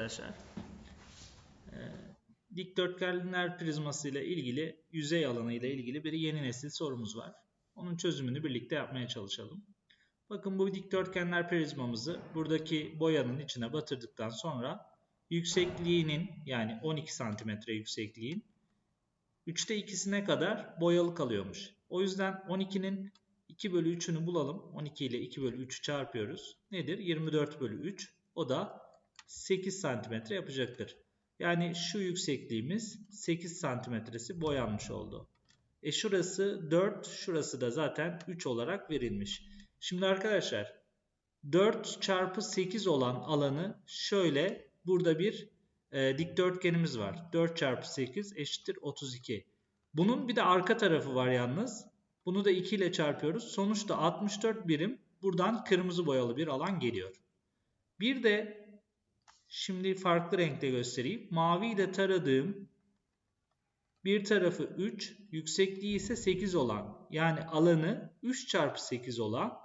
arkadaşlar. Ee, dikdörtgenler prizması ile ilgili yüzey alanı ile ilgili bir yeni nesil sorumuz var. Onun çözümünü birlikte yapmaya çalışalım. Bakın bu dikdörtgenler prizmamızı buradaki boyanın içine batırdıktan sonra yüksekliğinin yani 12 santimetre yüksekliğin 3'te 2'sine kadar boyalı kalıyormuş. O yüzden 12'nin 2 bölü 3'ünü bulalım. 12 ile 2 bölü 3'ü çarpıyoruz. Nedir? 24 bölü 3. O da 8 santimetre yapacaktır. Yani şu yüksekliğimiz 8 santimetresi boyanmış oldu. E şurası 4, şurası da zaten 3 olarak verilmiş. Şimdi arkadaşlar 4 çarpı 8 olan alanı şöyle burada bir e, dikdörtgenimiz var. 4 çarpı 8 eşittir 32. Bunun bir de arka tarafı var yalnız. Bunu da 2 ile çarpıyoruz. Sonuçta 64 birim buradan kırmızı boyalı bir alan geliyor. Bir de şimdi farklı renkte göstereyim. Mavi ile taradığım bir tarafı 3, yüksekliği ise 8 olan yani alanı 3 çarpı 8 olan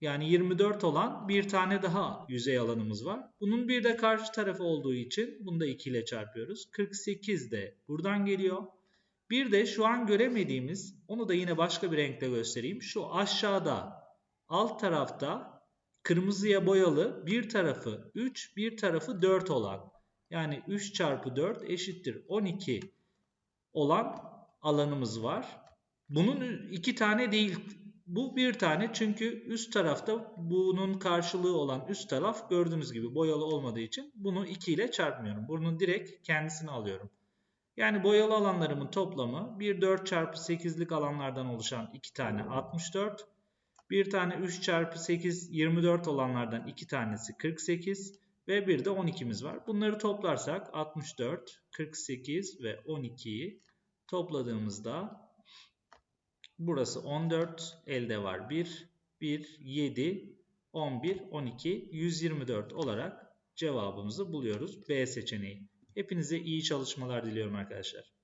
yani 24 olan bir tane daha yüzey alanımız var. Bunun bir de karşı tarafı olduğu için bunu da 2 ile çarpıyoruz. 48 de buradan geliyor. Bir de şu an göremediğimiz, onu da yine başka bir renkle göstereyim. Şu aşağıda, alt tarafta kırmızıya boyalı bir tarafı 3, bir tarafı 4 olan. Yani 3 çarpı 4 eşittir 12 olan alanımız var. Bunun iki tane değil, bu bir tane çünkü üst tarafta bunun karşılığı olan üst taraf gördüğünüz gibi boyalı olmadığı için bunu 2 ile çarpmıyorum. Bunun direkt kendisini alıyorum. Yani boyalı alanlarımın toplamı bir 4 çarpı 8'lik alanlardan oluşan 2 tane 64. Bir tane 3 çarpı 8 24 olanlardan 2 tanesi 48 ve bir de 12'miz var. Bunları toplarsak 64, 48 ve 12'yi topladığımızda burası 14, elde var 1, 1, 7, 11, 12, 124 olarak cevabımızı buluyoruz B seçeneği. Hepinize iyi çalışmalar diliyorum arkadaşlar.